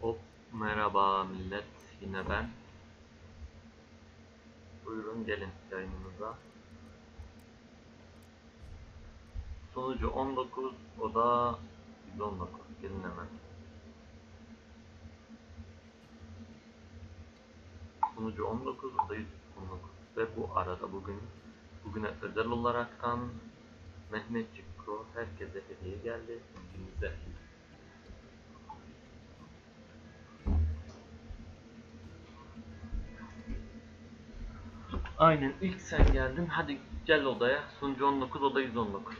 Hop merhaba millet yine ben. Buyurun gelin yayınımıza. Sonucu 19 o da 119 gelin hemen. Sonucu 19 o da 119 ve bu arada bugün bugüne özel olaraktan Mehmetçik Pro herkese hediye geldi. İkimize. Aynen ilk sen geldin. Hadi gel odaya. Sunucu 19 oda 119.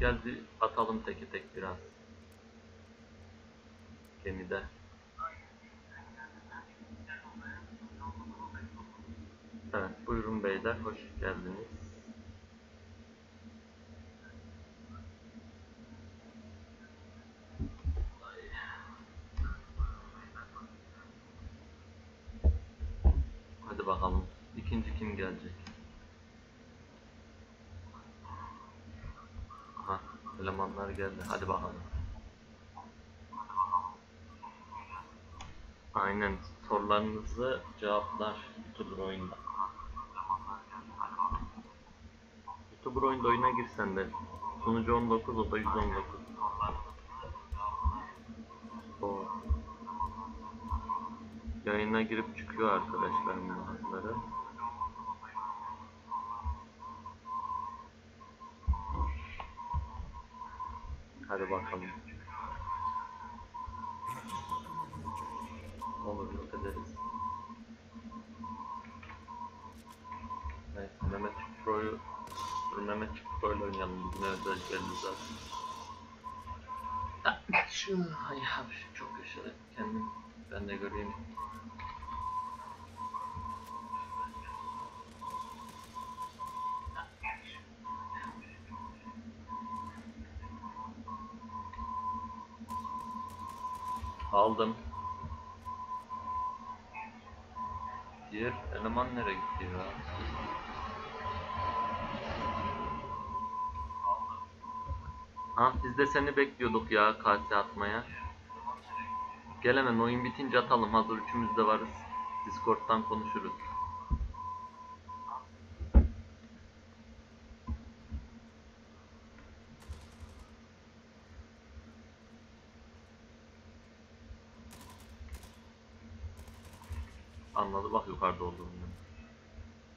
Gel bir atalım teke tek biraz. Gemide. Evet buyurun beyler hoş geldiniz. Hadi bakalım. İkinci kim gelecek? Aha, elemanlar geldi. Hadi bakalım. Aynen. Sorularınızı cevaplar YouTuber oyunda. YouTuber oyunda oyuna girsen de sunucu 19 o da 119. O. Yayına girip çıkıyor arkadaşlarım bazıları. Hadi bakalım. Olur yok ederiz. Neyse Mehmet Pro'yu Mehmet Pro'yla oynayalım bugün özel geldi zaten. Ah, Şu ay abi çok yaşadı kendim ben de göreyim. Aldım. Diğer eleman nereye gitti ya? Ha biz de seni bekliyorduk ya kase atmaya. Gel oyun bitince atalım hazır üçümüz de varız. Discord'dan konuşuruz. Anladı bak yukarıda olduğunu.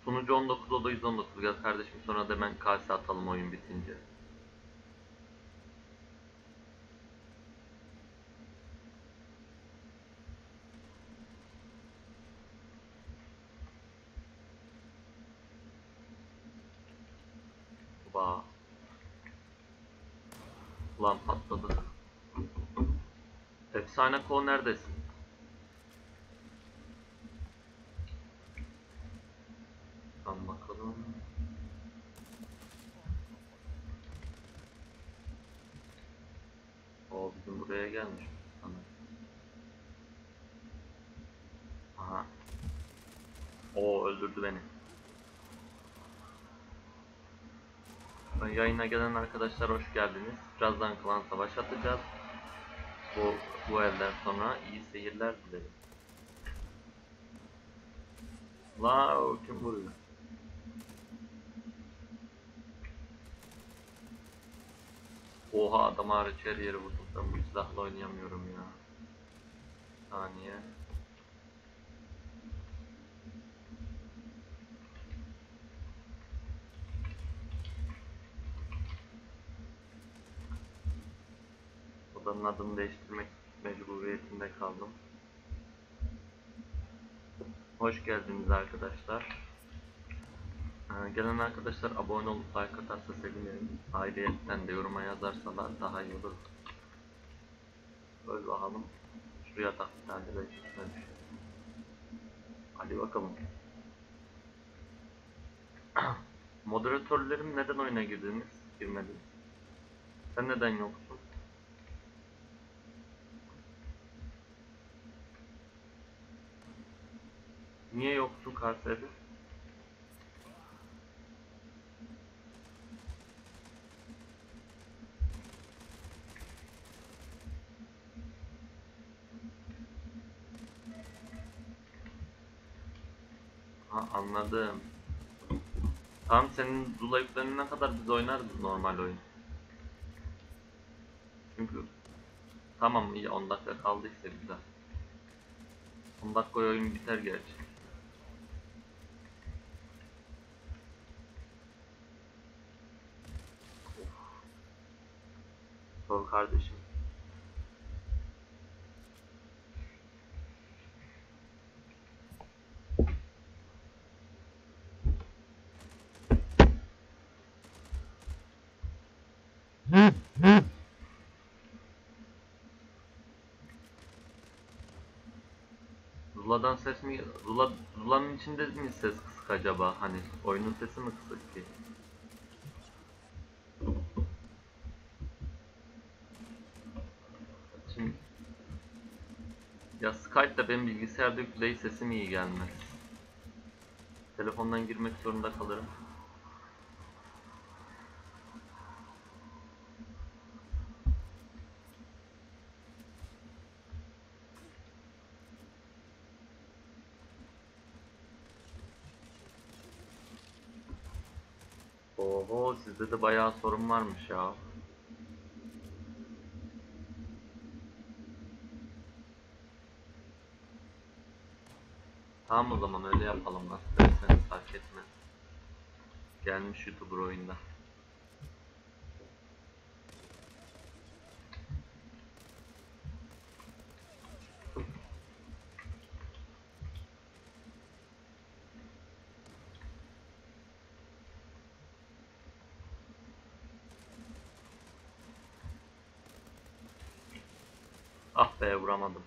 Sunucu 19 o da 119 gel kardeşim sonra da hemen kase atalım oyun bitince. Ba. Ulan patladı. Efsane kol neredesin? Tam bakalım. O bizim buraya gelmiş sana. Aha. O öldürdü beni. Yayına gelen arkadaşlar hoş geldiniz. Birazdan klan savaş atacağız. Bu, bu elden sonra iyi seyirler dilerim. La kim vuruyor? Oha adam hariç her yere vurdum. Ben bu silahla oynayamıyorum ya. Saniye. Odanın adını değiştirmek mecburiyetinde kaldım. Hoş geldiniz arkadaşlar. Ee, gelen arkadaşlar abone olup like atarsa sevinirim. Ayrıyetten de yoruma yazarsalar daha iyi olur. Böyle bakalım. Şuraya tak bir tane de düşmemiş. Hadi bakalım. Moderatörlerim neden oyuna girdiniz? Girmediniz. Sen neden yoksun? Niye yoksun Kayseri? Ha anladım. Tamam senin zulayıplarına kadar biz oynarız normal oyun. Çünkü tamam iyi 10 dakika kaldıysa güzel. 10 dakika oyun biter gerçi. Kardeşim. Zula'dan ses mi? Zula, Zula'nın içinde mi ses kısık acaba? Hani oyunun sesi mi kısık ki? Şimdi ya Skype'da benim bilgisayarda yükley sesim iyi gelmez. Telefondan girmek zorunda kalırım. Oho sizde de bayağı sorun varmış ya. Tamam o zaman öyle yapalım nasıl derseniz fark etmez. Gelmiş YouTuber oyunda. Ah be vuramadım.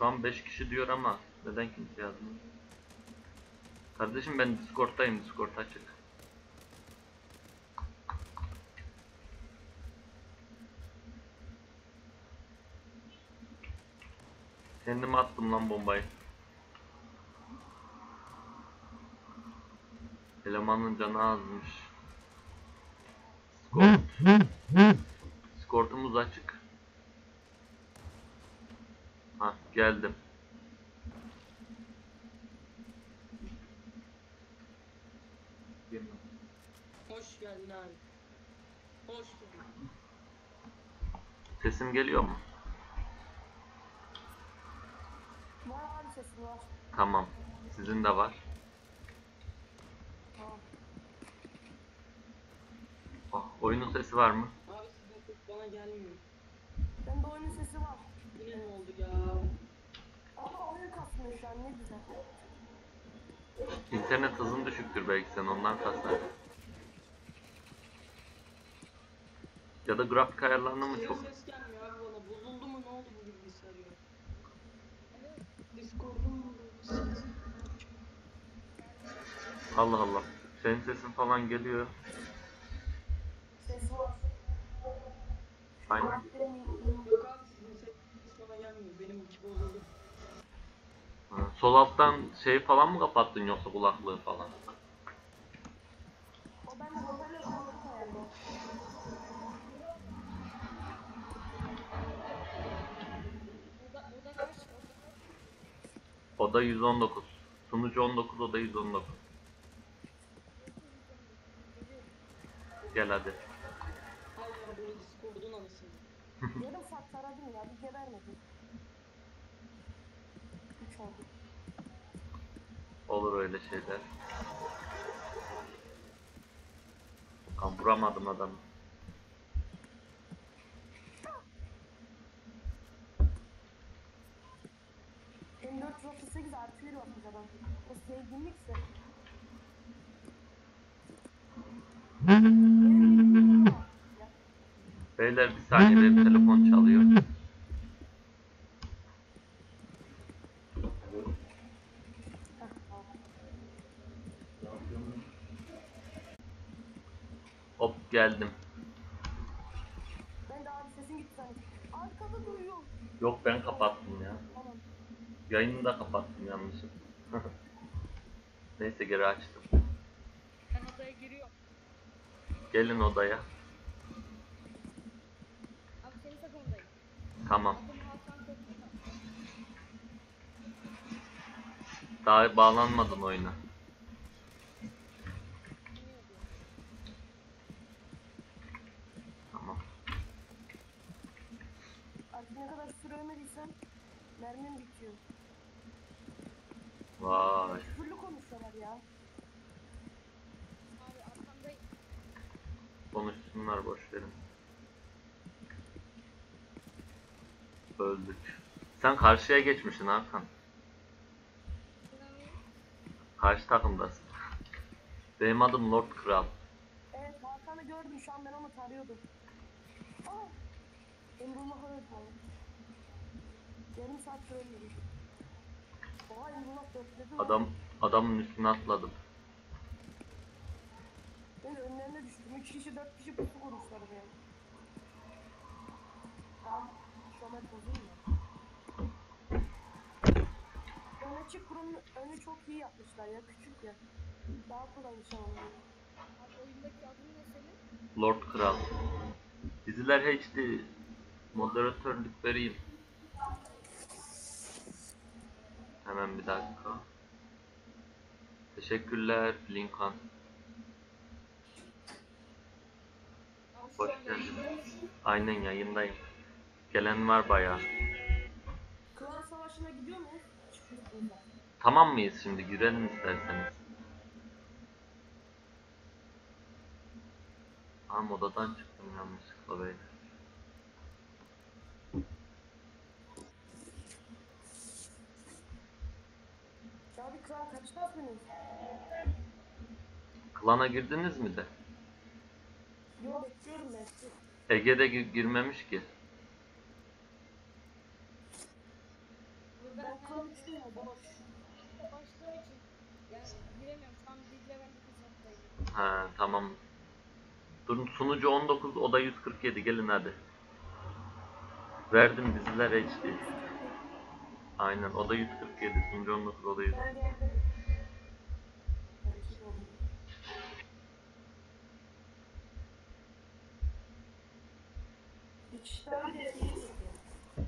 Şu an 5 kişi diyor ama neden kimse yazmıyor? Kardeşim ben Discord'dayım. Discord açık. Kendime attım lan bombayı. Elemanın canı azmış. Discord. Discord'umuz açık. Geldim. Hoş geldin abi. Hoş geldin. Sesim geliyor mu? Var abi sesin var. Tamam. Sizin de var. Tamam. Oh, oyunun sesi var mı? Abi sizin ses bana gelmiyor. Bende oyunun sesi var. Yine ne oldu ya? Ama oyun kasmıyor şu an ne güzel. İnternet hızın düşüktür belki sen ondan kasar. Ya da grafik ayarlarına mı çok? ses gelmiyor abi bana. Bozuldu mu ne oldu bu bilgisayar ya? Discord'um mu? Allah Allah. Senin sesin falan geliyor. Ses var. Aynen. Benim Yok abi sizin ses bana gelmiyor. Benimki bozuldu. Sol alttan şey falan mı kapattın yoksa kulaklığı falan? Oda 119. Sunucu 19, oda 119. Gel hadi. Yarım saat taradım ya bir gebermedim. Üç oldu. Olur öyle şeyler. Kan vuramadım adamı. M438 artı bir bakmış adam. O sevgimlikse. Benim ya. Beyler bir saniye benim telefon çalıyor. Geldim. Ben de abi sesin gitti sanki. Arkada duyuyorum. Yok ben kapattım ya. Tamam. Yayını da kapattım yanlışım. Neyse geri açtım. Ben odaya giriyorum. Gelin odaya. Abi senin. Tamam. Adım Hakan Kokutan. Daha bağlanmadın oyuna. Tamam. Artık ne kadar süre ölmediysem mermim bitiyor. Vay. Küfürlü konuşuyorlar ya. Abi arkamdayım. Konuşsunlar boş verin. Öldük. Sen karşıya geçmişsin Hakan. Karşı takımdasın. Benim adım Lord Kral. Evet Hakan'ı gördüm şu an ben onu tarıyordum. Aa! Emrullah öldü oğlum. Yarım saat ölmedi. Oha Emrullah dörtledi. Adam adamın üstüne atladım. Ben önlerine düştüm. Üç kişi dört kişi pusu vurmuşlar beni. Tamam. Şöyle bozayım mı? Ön açık kurum önü çok iyi yapmışlar ya. Küçük ya. Daha kolay nişanlanıyor. Abi oyundaki adın ne senin? Lord Kral. Diziler HD. Moderatörlük vereyim. Hemen bir dakika. Teşekkürler Lincoln. Hoş geldin. Aynen yayındayım. Gelen var bayağı. Klan savaşına gidiyor muyuz? Tamam mıyız şimdi? Girelim isterseniz. Ha modadan çıktım yanlışlıkla böyle. Abi klan kaçta atmıyoruz? Klana girdiniz mi de? Yo bekliyorum ben. Ege'de gi- girmemiş ki. Ve Ben Ben klan Ha tamam. Durun sunucu 19 o da 147 gelin hadi. Verdim diziler HD. Aynen o da 147 sunucu 19 o da 100.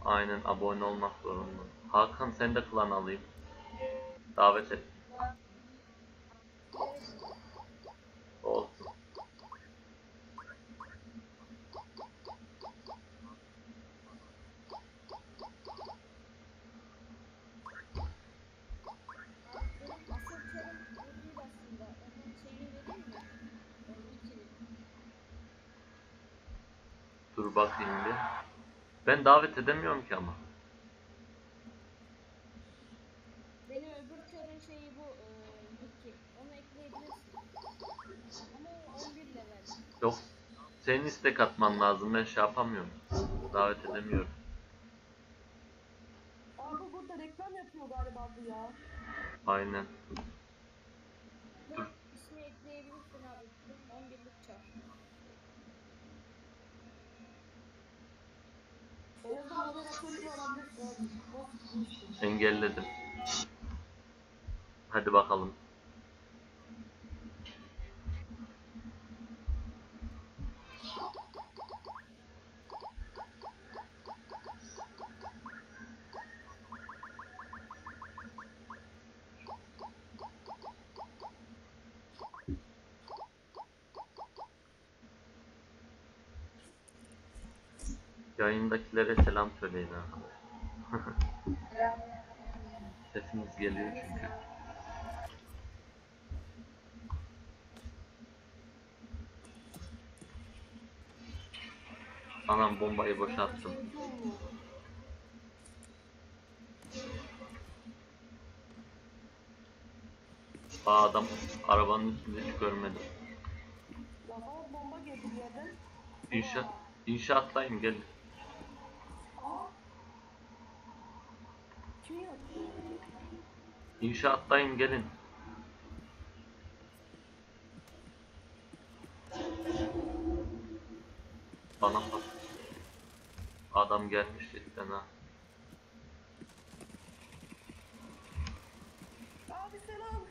Aynen abone olmak zorunda. Hakan sen de klan alayım. Davet et. Olsun. Dur bakayım bir. Ben davet edemiyorum ki ama. Benim öbür terim şeyi bu e. Onu ekleyebilirsin. Ama o 11 level. Yok. Senin istek atman lazım. Ben şey yapamıyorum. Davet edemiyorum. Abi burada reklam yapıyor galiba bu ya. Aynen. Yok ismi ekleyebilirsin abi. 11'lik çar. En azından moderatörlüğü alabilirsin abi. Nasıl bir iş? Engelledim. Hadi bakalım. Yayındakilere selam söyleyin arkadaşlar. Sesimiz geliyor çünkü. Anam bombayı boşalttım. Aa adam arabanın üstünde hiç görmedim. Ya bana bomba yerden. İnşaat, inşaattayım gel. Aa! Kim yaptı? İnşaattayım gelin. Bana bak. Adam gelmiş cidden ha. Abi selam.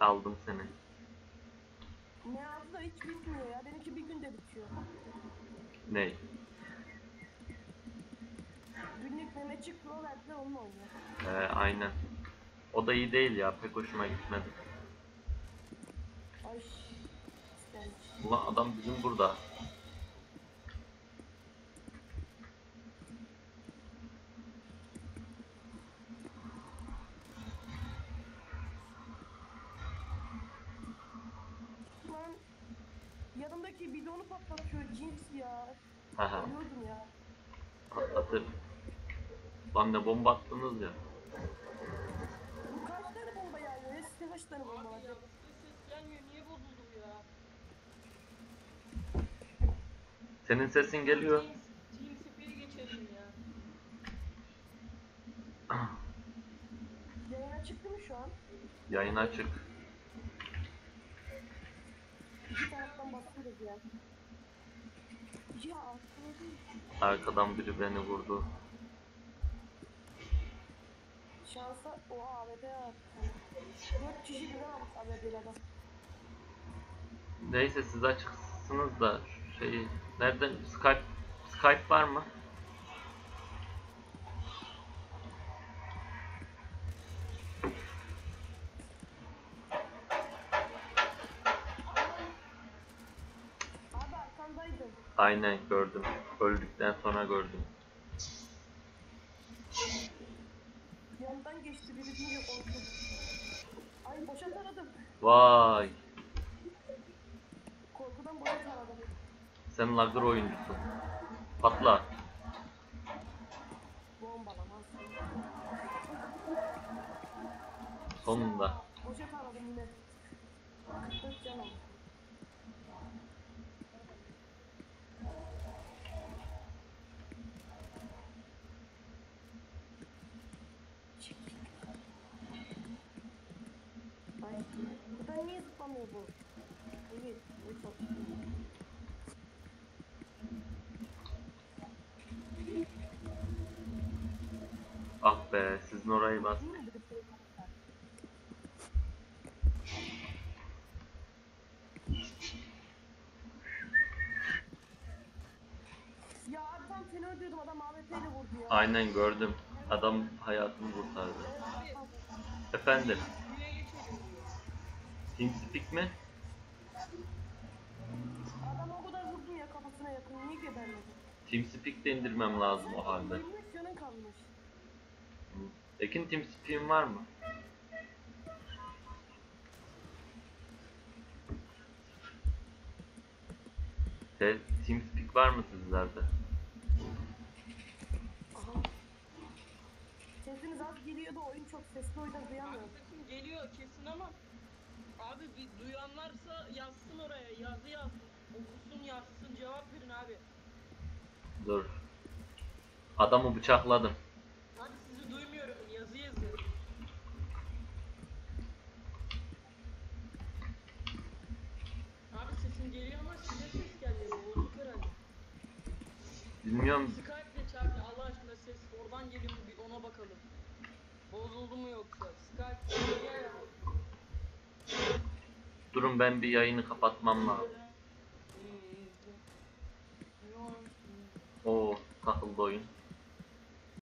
Aldım seni. ne yazdı da hiç bitmiyor ya. Benimki bir günde bitiyor. Ney? Mehmetçik Pro verdiler onunla oynuyor. Ee, aynen. O da iyi değil ya. Pek hoşuma gitmedi. Ay. Ulan adam bizim burada. Lan yanımdaki bidonu patlatıyor cins ya. Haha. Ölüyordum ya. Patlatır. Lan ne bomba attınız ya. Kaç tane bomba ya? Size kaç tane bomba var? Ya ses gelmiyor. Niye bozuldu ya? Senin sesin geliyor. Team, team speed'i geçelim ya. Yayına çıktı mı şu an? Yayın açık. İki taraftan basıyoruz ya. Arkadan biri beni vurdu. Şansa o AWP var. Dört kişi birden almış AWP'yle adam. Neyse siz açıksınız da şeyi nereden Skype Skype var mı? Aynen gördüm. Öldükten sonra gördüm. Yandan geçti biri deyince korktum. Ay boşa taradım. Vay. Korkudan boşa taradım. Sen lagır oyuncusun. Patla. Bombalamaz. Sonunda. Boşa taradım yine. 44 can oldu. Ay, buradan niye zıplamıyor bu? Evet, evet. Ah be sizin orayı bas. Değil mi? Ya abi tam seni öldürdüm adam AWP ile vurdu ya. Aynen gördüm. Adam hayatımı kurtardı. Efendim. TeamSpeak mi? Adam o kadar vurdun ya kafasına yakın niye gebermedi? TeamSpeak de indirmem lazım o halde. 23 canın kalmış. Ekin TeamSpeak'in var mı? Te- TeamSpeak var mı sizlerde? Aha. Sesiniz az geliyordu oyun çok sesli o yüzden duyamıyorum. Geliyor kesin ama abi bir duyanlarsa yazsın oraya yazı yazsın. Okusun yazsın cevap verin abi. Dur. Adamı bıçakladım. Abi sizi duymuyorum yazı yazın. Abi sesim geliyor ama size ses gelmiyor. Bozuk herhalde. Bilmiyorum. Skype'le çarptı Allah aşkına ses oradan geliyor mu bir ona bakalım. Bozuldu mu yoksa? Skype geliyor ya. Durun ben bir yayını kapatmam lazım. Oo takıldı oyun.